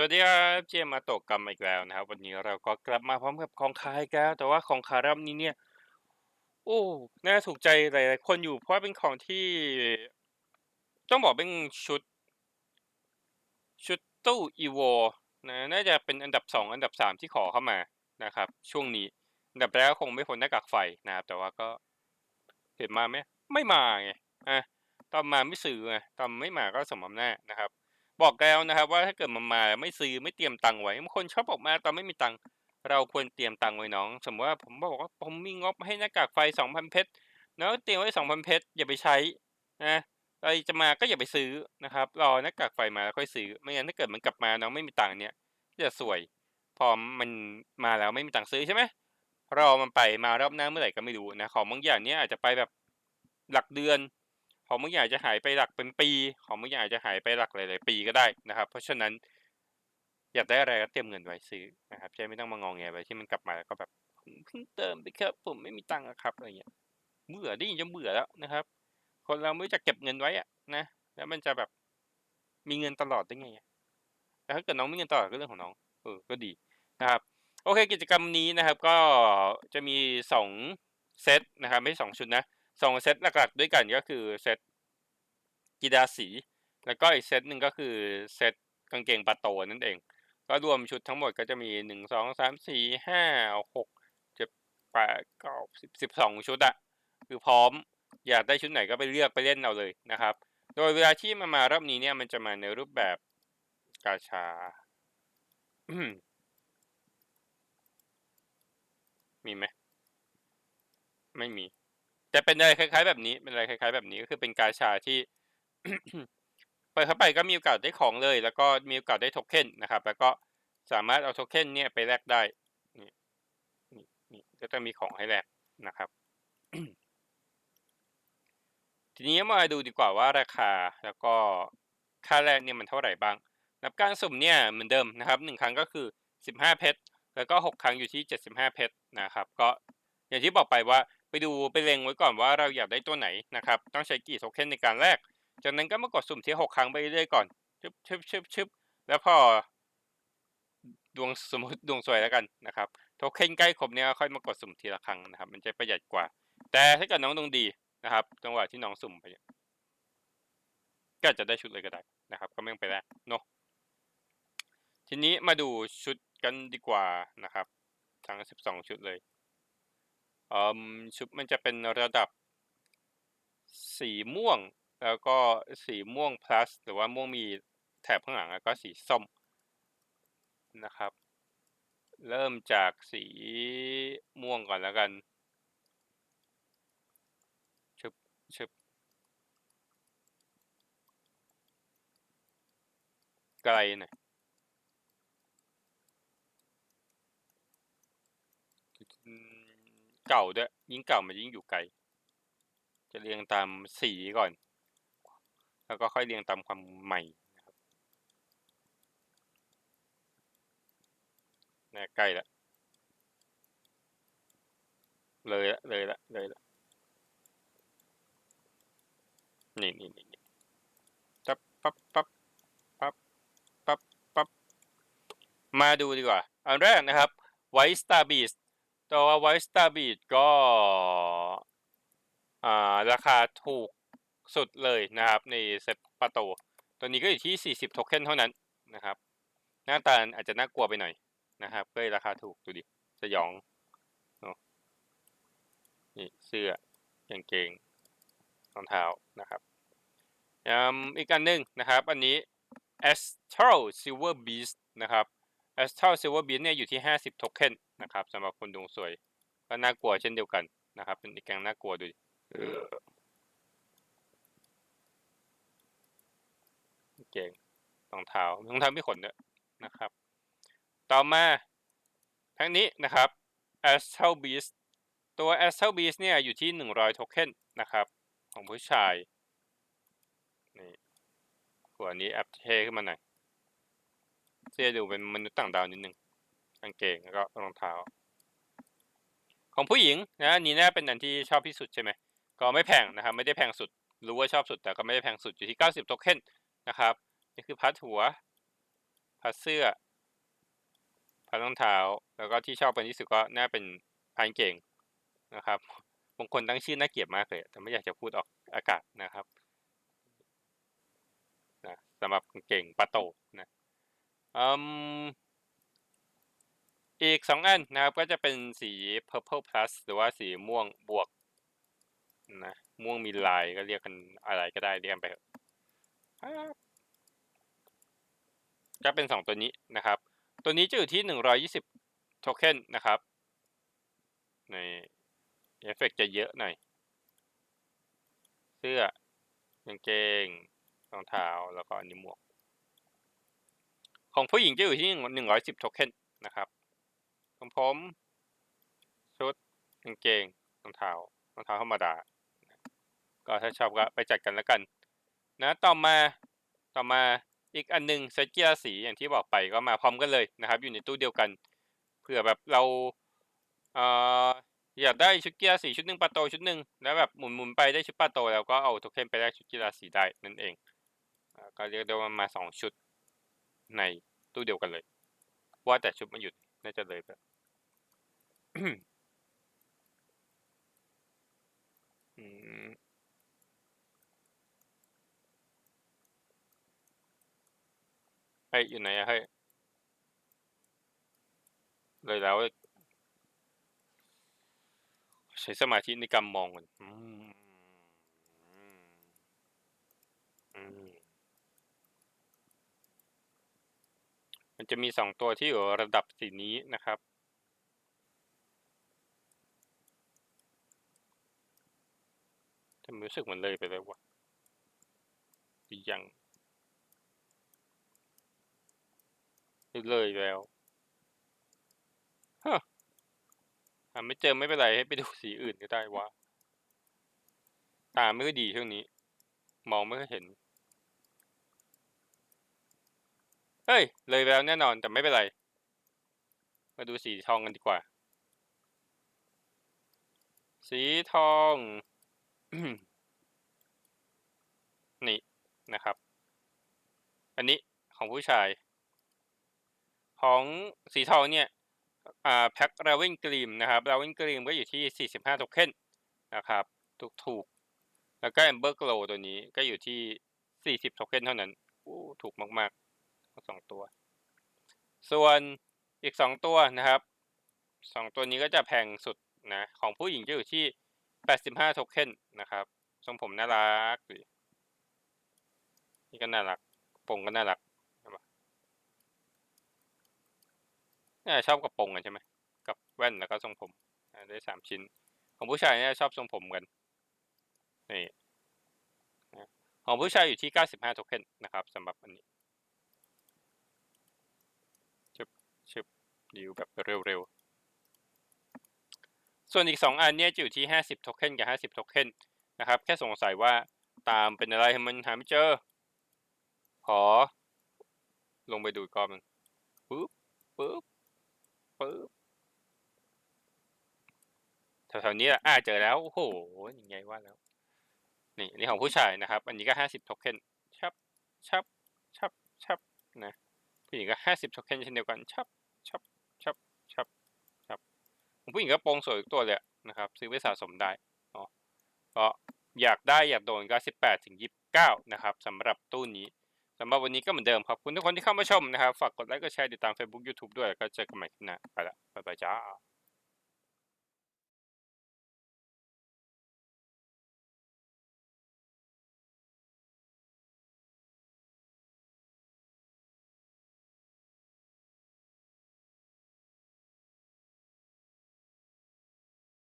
สวัสดีครับเจมมาตกกรรมอีกแล้วนะครับ วันนี้เราก็กลับมาพร้อมกับของขายกแล้วแต่ว่าของขายรอบนี้เนี่ย โอ้น่าถูกใจหลายๆคนอยู่เพราะว่าเป็นของที่ ต้องบอกเป็นชุด ชุดตู้อีโวนะน่าจะเป็นอันดับสองอันดับสามที่ขอเข้ามานะครับ ช่วงนี้ อันดับแรกคงไม่พ้นหน้ากากไฟนะครับ แต่ว่าก็เห็นมาไหมไม่มาไงอะตอนมาไม่ซื้อไงตอนไม่มาก็สมน้ำหน้านะครับ บอกแล้วนะครับว่าถ้าเกิดมันมาไม่ซื้อไม่เตรียมตังค์ไว้บางคนชอบบอกมาตอนไม่มีตังค์เราควรเตรียมตังค์ไว้น้อง สมมติว่าผมบอกว่าผมมีงบให้หน้ากากไฟสองพันเพชรแล้วเตรียมไว้สองพันเพชรอย่าไปใช้นะอะไรจะมาก็อย่าไปซื้อนะครับรอหน้ากากไฟมาแล้วค่อยซื้อ ไม่งั้นถ้าเกิดมันกลับมาน้องไม่มีตังค์เนี่ยจะสวย พอมันมาแล้วไม่มีตังค์ซื้อใช่ไหมรอมันไปมารอบหน้าเมื่อไหร่ก็ไม่รู้นะของบางอย่างเนี้ยอาจจะไปแบบหลักเดือน ของบางอย่างจะหายไปหลักเป็นปี ของบางอย่างจะหายไปหลักหลาย ๆ ปีก็ได้นะครับ เพราะฉะนั้นอยากได้อะไรก็เตรียมเงินไว้ซื้อนะครับจะไม่ต้องมางองแงไปที่มันกลับมาแล้วก็แบบเพิ่งเติมไปครับผมไม่มีตังค์ครับอะไรเงี้ยเบื่อได้ยินจะเบื่อแล้วนะครับ คนเราไม่จะเก็บเงินไว้อะนะแล้วมันจะแบบมีเงินตลอดได้ไงแต่ถ้าเกิดน้องมีเงินตลอดก็เรื่องของน้องเออก็ดีนะครับโอเคกิจกรรมนี้นะครับก็จะมีสองเซตนะครับไม่ใช่สองชุดนะ สองเซตหลักๆด้วยกันก็คือเซตกีฬาสี แล้วก็อีกเซตหนึ่งก็คือเซตกางเกงปาโตนั่นเอง ก็รวมชุดทั้งหมดก็จะมีหนึ่งสองสามสี่ห้าหกเจ็ดแปดเก้าสิบสิบสองชุดอะคือพร้อมอยากได้ชุดไหนก็ไปเลือกไปเล่นเอาเลยนะครับ โดยเวลาที่มันมารอบนี้เนี่ยมันจะมาในรูปแบบกาชา มีไหม ไม่มี จะเป็นอะไรคล้าย ๆ แบบนี้เป็นอะไรคล้าย ๆ แบบนี้ก็คือเป็นกาชาที่ เปิดเข้าไปก็มีโอกาสได้ของเลย แล้วก็มีโอกาสได้โทเค็นนะครับ แล้วก็สามารถเอาโทเค็นเนี่ยไปแลกได้นี่นี่นี่ก็จะมีของให้แลกนะครับทีนี้มาดูดีกว่าว่าราคาแล้วก็ค่าแรกเนี่ยมันเท่าไหร่บ้าง นับการสุ่มเนี่ยเหมือนเดิมนะครับหนึ่งครั้งก็คือสิบห้าเพชร แล้วก็หกครั้งอยู่ที่เจ็ดสิบห้าเพชรนะครับ ก็อย่างที่บอกไปว่า ไปดูไปเล็งไว้ก่อนว่าเราอยากได้ตัวไหนนะครับ ต้องใช้กี่โทเค็นในการแลก จากนั้นก็มากดสุ่มที่หกครั้งไปเรื่อยๆก่อน ชึบชึบชึบชึบแล้วพอ ดวงสมมติดวงสวยแล้วกันนะครับ โทเค็นใกล้ครบเนี่ยค่อยมากดสุ่มทีละครั้งนะครับ มันจะประหยัดกว่า แต่ถ้าเกิดน้องดวงดีนะครับ จังหวะที่น้องสุ่มไปก็จจะได้ชุดเลยก็ได้นะครับ ก็ไม่ต้องไปแลกเนาะ ทีนี้มาดูชุดกันดีกว่านะครับ ทั้ง 12 ชุดเลย อืมชุดมันจะเป็นระดับสีม่วง แล้วก็สีม่วง plus หรือว่าม่วงมีแถบข้างหลังแล้วก็สีส้มนะครับ เริ่มจากสีม่วงก่อนแล้วกันชึบชึบไกลหน่อยอืม เก่าด้วย ยิ่งเก่ามันยิ่งอยู่ไกล จะเรียงตามสีก่อน แล้วก็ค่อยเรียงตามความใหม่นะครับนใกล้ละ เลยละ เลยละ เลยละ นี่นี่นี่นปั๊บปั๊บปั๊บปั๊บปั๊บปั๊บมาดูดีกว่า อันแรกนะครับ White Star Beast ตั ว White Stable ก็ราคาถูกสุดเลยนะครับ ในเซ็ตปาโต ตัวนี้ก็อยู่ที่ 40 โทเค็นเท่านั้นนะครับ หน้าตาอาจจะน่ากลัวไปหน่อยนะครับก็เลยราคาถูกดูดิสยองเนาะนี่เสื้อกางเกงรองเท้านะครับอีกอันหนึ่งนะครับ อันนี้ Astral Silver Beast นะครับ Astral Silver Beast เนี่ยอยู่ที่ 50 โทเค็น นะครับสำหรับคนดวงสวย ก็น่ากลัวเช่นเดียวกันนะครับ เป็นอีกแกงน่ากลัวดูเก่งรองเท้ารองเท้าไม่ขนด้วยนะครับ ต่อมาทั้งนี้นะครับ Astral Beast ตัว Astral Beast เนี่ยอยู่ที่ 100 โทเค็นนะครับ ของผู้ชายนี่หัวนี้แอปเท่ขึ้นมาหน่อยเสื้อดูเป็นมนุษย์ต่างดาวนิดนึง กางเกงแล้วก็รองเท้า ของผู้หญิงนะนนี้น่าเป็นอันที่ชอบที่สุดใช่ไหมก็ไม่แพงนะครับไม่ได้แพงสุดรู้ว่าชอบสุดแต่ก็ไม่ได้แพงสุดอยู่ที่ 90 โทเค็นนะครับนี่คือพัดหัวพัดเสื้อพัดรองเท้า แล้วก็ที่ชอบเป็นที่สุดก็น่าเป็นพรานเก่งนะครับบางคนตั้งชื่อน่าเกลียดมากเลย แต่ไม่อยากจะพูดออกอากาศนะครับนะสำหรับเก่งปาโตนะอืม อีกสองอันนะครับก็จะเป็นสี purple plus หรือว่าสีม่วงบวกนะม่วงมีลายก็เรียกกันอะไรก็ได้เรียกไปเถอะครับก็เป็นสองตัวนี้นะครับ ตัวนี้จะอยู่ที่หนึ่งร้อยี่สิบโทเค็นนะครับในเอฟเฟกจะเยอะหน่อย เสื้อกางเกงรองเท้าแล้วก็อันนี้หมวก ของผู้หญิงจะอยู่ที่หนึ่งร้อยสิบโทเค็นนะครับ ของผม ชุดกางเกงรองเท้ารองเท้าธรรมดา ก็ถ้าชอบก็ไปจัดกันแล้วกัน นะต่อมาต่อมาอีกอันหนึงเซตกีฬาสีอย่างที่บอกไปก็มาพร้อมกันเลยนะครับ อยู่ในตู้เดียวกันเผื่อแบบเราเอ่ออยากได้ชุดกีฬาสีชุดหนึ่งปาโตชุดหนึ่งแล้วแบบหมุนหมุนไปได้ชุดปาโตแล้วก็เอาโทเค็นไปได้ชุดกีฬาสีได้นั่นเองก็เรียกได้ว่ามาสองชุดในตู้เดียวกันเลย ว่าแต่ชุดมันหยุด น่าจะเลยแบบอืมเฮ้อยู่ไหนอะเฮ้เลยแล้ว ใช้สมาธิในการมองมันอืมอืม มันจะมีสองตัวที่อยู่ระดับสีนี้นะครับทำไมรู้สึกเหมันเลยไปเลยวะยังเลยแล้วฮะหาไม่เจอไม่เป็นไรให้ไปดูสีอื่นก็ได้วะตาไม่ค่อยดีช่วงนี้ มองไม่ค่อยเห็น เฮ้ย เลยไปแล้วแน่นอนแต่ไม่เป็นไร มาดูสีทองกันดีกว่า สีทอง นี่นะครับ อันนี้ของผู้ชาย ของสีทองเนี่ยอ่าแพ็คราวินกรีมนะครับราวินกรีมก็อยู่ที่ 45 โทเค็นนะครับ ถูกถูก แล้วก็แอมเบอร์โกลตัวนี้ก็อยู่ที่ 40 โทเค็นเท่านั้นโอ้ถูกมาก ๆ สองตัว ส่วนอีก2ตัวนะครับ2ตัวนี้ก็จะแพงสุดนะของผู้หญิงจะอยู่ที่85โทเค็นนะครับทรงผมน่ารักดีนี่ก็น่ารักปงก็น่ารักน่าชอบกระโปรงกันใช่ไหมกับแว่นแล้วก็ทรงผมได้สามชิ้น ของผู้ชายเนี่ยชอบทรงผมกันนี่ของผู้ชายอยู่ที่95โทเค็นนะครับสำหรับอันนี้ชึบชึบ ดิวแบบเร็วๆ ส่วนอีก 2 อันเนี่ยจะอยู่ที่ 50 โทเค็นกับ 50 โทเค็นนะครับ แค่สงสัยว่าตามเป็นอะไรมันหาไม่เจอ ขอ ลงไปดูอีกรอบนึงปึ๊บปึ๊บปึ๊บแถวๆนี้แหละอ่าเจอแล้ว โอ้โหยังไงว่าแล้ว นี่อันนี้ของผู้ชายนะครับ อันนี้ก็ 50 โทเค็นชับชับชับชับนะผู้หญิงก็ 50 โทเค็นเช่นเดียวกันชับ ผู้หญิงก็โปรงสวยทุกตัวเลยนะครับซื้อไปสะสมได้เนาะก็อยากได้อยากโดนก็18ถึง29นะครับสำหรับตู้นี้สำหรับวันนี้ก็เหมือนเดิมครับคุณทุกคนที่เข้ามาชมนะครับ ฝากกดไลค์กดแชร์ติดตาม Facebook YouTube ด้วยแล้วก็เจอกันใหม่คลิปหน้าไปละบ๊ายบายจ้า